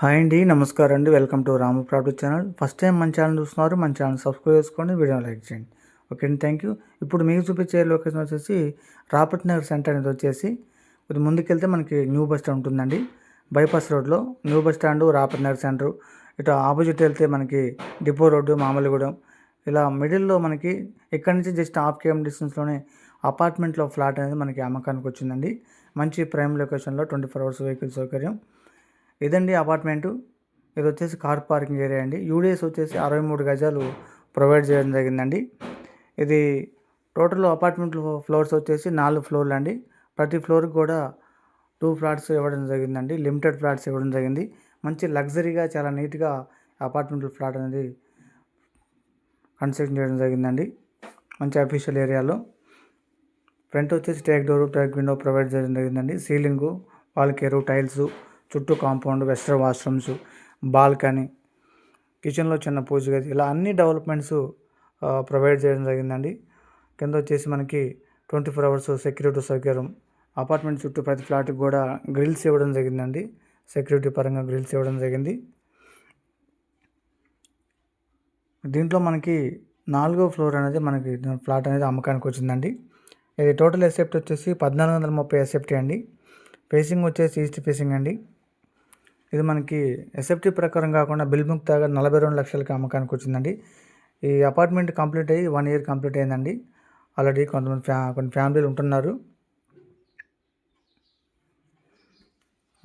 Hi అండి నమస్కారం అండి. Welcome to Ramu product channel. First time మన ఛానల్ చూస్తున్నారు మన ఛానల్ సబ్స్క్రైబ్ చేసుకోండి వీడియో లైక్ చేయండి. ఓకే అండి థ్యాంక్ యూ. ఇప్పుడు మీకు చూపించే లొకేషన్ వచ్చేసి రాపట్ నగర్ సెంటర్ అనేది వచ్చేసి ఇది ముందుకెళ్తే మనకి న్యూ బస్ స్టాండ్ ఉంటుందండి. బైపాస్ రోడ్లో new bus stand Rapat Nagar centre. ఇటు ఆపోజిట్ వెళ్తే మనకి డిపో రోడ్డు మామూలుగూడెం ఇలా మిడిల్లో మనకి ఇక్కడ నుంచి జస్ట్ హాఫ్ కేఎం డిస్టెన్స్లోనే అపార్ట్మెంట్లో ఫ్లాట్ అనేది మనకి అమ్మకానికి వచ్చిందండి. మంచి ప్రైమ్ లొకేషన్లో ట్వంటీ ఫోర్ అవర్స్ వెహికల్ సౌకర్యం. ఇదండి అపార్ట్మెంటు. ఇది వచ్చేసి కార్ పార్కింగ్ ఏరియా అండి. యూడిఎస్ వచ్చేసి అరవై మూడు గజాలు ప్రొవైడ్ చేయడం జరిగిందండి. ఇది టోటల్ అపార్ట్మెంట్ ఫ్లోర్స్ వచ్చేసి నాలుగు ఫ్లోర్లు అండి. ప్రతి ఫ్లోర్కి కూడా టూ ఫ్లాట్స్ ఇవ్వడం జరిగిందండి. లిమిటెడ్ ఫ్లాట్స్ ఇవ్వడం జరిగింది. మంచి లగ్జరీగా చాలా నీట్గా అపార్ట్మెంట్ ఫ్లాట్ అనేది కన్స్ట్రక్షన్ చేయడం జరిగిందండి. మంచి అఫీషియల్ ఏరియాలో. ఫ్రంట్ వచ్చేసి teak door teak window provide చేయడం జరిగిందండి. సీలింగు వాల్కేరు టైల్స్ చుట్టూ కాంపౌండ్ వెస్టర్న్ వాష్రూమ్స్ బాల్కనీ కిచెన్లో చిన్న పూజ గది ఇలా అన్ని డెవలప్మెంట్స్ ప్రొవైడ్ చేయడం జరిగిందండి. కింద వచ్చేసి మనకి ట్వంటీ ఫోర్ అవర్స్ సెక్యూరిటీ సౌకర్యం. అపార్ట్మెంట్ చుట్టూ ప్రతి ఫ్లాట్కి కూడా గ్రిల్స్ ఇవ్వడం జరిగిందండి. సెక్యూరిటీ పరంగా గ్రిల్స్ ఇవ్వడం జరిగింది. దీంట్లో మనకి నాలుగో ఫ్లోర్ అనేది మనకి ఫ్లాట్ అనేది అమ్మకానికి వచ్చిందండి. ఇది టోటల్ ఎసెప్ట్ వచ్చేసి పద్నాలుగు వందల ముప్పై ఎసెప్టీ అండి. ఫేసింగ్ వచ్చేసి ఈస్ట్ ఫేసింగ్ అండి. ఇది మనకి ఎస్ఎఫ్టీ ప్రకారం కాకుండా బిల్ బుక్ తాగా నలభై రెండు లక్షలకి అమ్మకానికి వచ్చిందండి. ఈ అపార్ట్మెంట్ కంప్లీట్ అయ్యి వన్ ఇయర్ కంప్లీట్ అయిందండి. ఆల్రెడీ కొంతమంది ఫ్యా కొన్ని ఫ్యామిలీలు ఉంటున్నారు.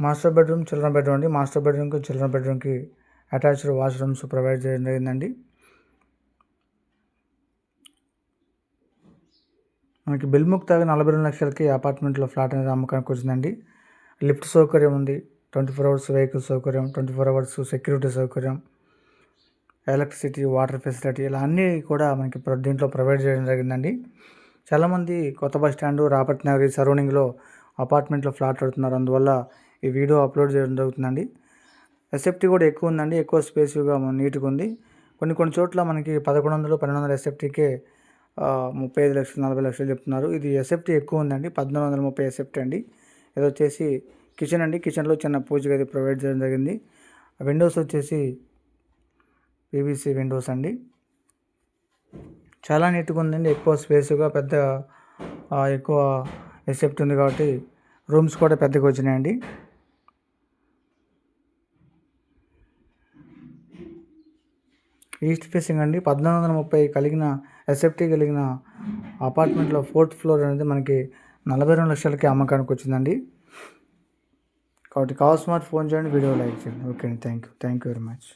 మాస్టర్ బెడ్రూమ్ చిల్డ్రన్ బెడ్రూమ్ అండి. మాస్టర్ బెడ్రూమ్కి చిల్డ్రన్ బెడ్రూమ్కి అటాచ్డ్ వాష్రూమ్స్ ప్రొవైడ్ చేయడం జరిగిందండి. మనకి బిల్ ముక్ నలభై రెండు లక్షలకి అపార్ట్మెంట్లో ఫ్లాట్ అనేది అమ్మకానికి వచ్చిందండి. లిఫ్ట్ సౌకర్యం ఉంది. ట్వంటీ ఫోర్ అవర్స్ వెహికల్ సౌకర్యం ట్వంటీ ఫోర్ అవర్స్ సెక్యూరిటీ సౌకర్యం ఎలక్ట్రిసిటీ వాటర్ ఫెసిలిటీ ఇలా అన్నీ కూడా మనకి దీంట్లో ప్రొవైడ్ చేయడం జరిగిందండి. చాలామంది కొత్త బస్ స్టాండ్ రాపట్ నగర్ సరౌండింగ్లో అపార్ట్మెంట్లో ఫ్లాట్ అడుగుతున్నారు అందువల్ల ఈ వీడియో అప్లోడ్ చేయడం జరుగుతుందండి. ఎస్ఎఫ్టీ కూడా ఎక్కువ ఉందండి. ఎక్కువ స్పేసివ్గా నీట్గా ఉంది. కొన్ని కొన్ని చోట్ల మనకి పదకొండు వందలు పన్నెండు వందల ఎస్ఎఫ్టీకే ముప్పై ఐదు లక్షలు నలభై లక్షలు చెప్తున్నారు. ఇది ఎస్ఎఫ్టీ ఎక్కువ ఉందండి. పద్నాలుగు వందల ముప్పై ఎస్ఎఫ్టీ అండి. ఇది వచ్చేసి కిచెన్ అండి. కిచెన్లో చిన్న పూజ గది ప్రొవైడ్ చేయడం జరిగింది. విండోస్ వచ్చేసి పీవీసీ విండోస్ అండి. చాలా నీట్గా ఉందండి. ఎక్కువ స్పేస్గా పెద్ద ఎక్కువ ఎసెప్ట్ ఉంది కాబట్టి రూమ్స్ కూడా పెద్దగా వచ్చినాయండి. ఈస్ట్ ఫేసింగ్ అండి. పద్నాలుగు వందల ముప్పై కలిగిన ఎస్ఎఫ్టీ కలిగిన అపార్ట్మెంట్లో ఫోర్త్ ఫ్లోర్ అనేది మనకి నలభై రెండు లక్షలకి అమ్మకానికి వచ్చిందండి. కాబట్టి కాల్ స్మార్ట్ ఫోన్ చేయండి వీడియో లైక్ చేయండి ఓకే అండి thank you thank you very much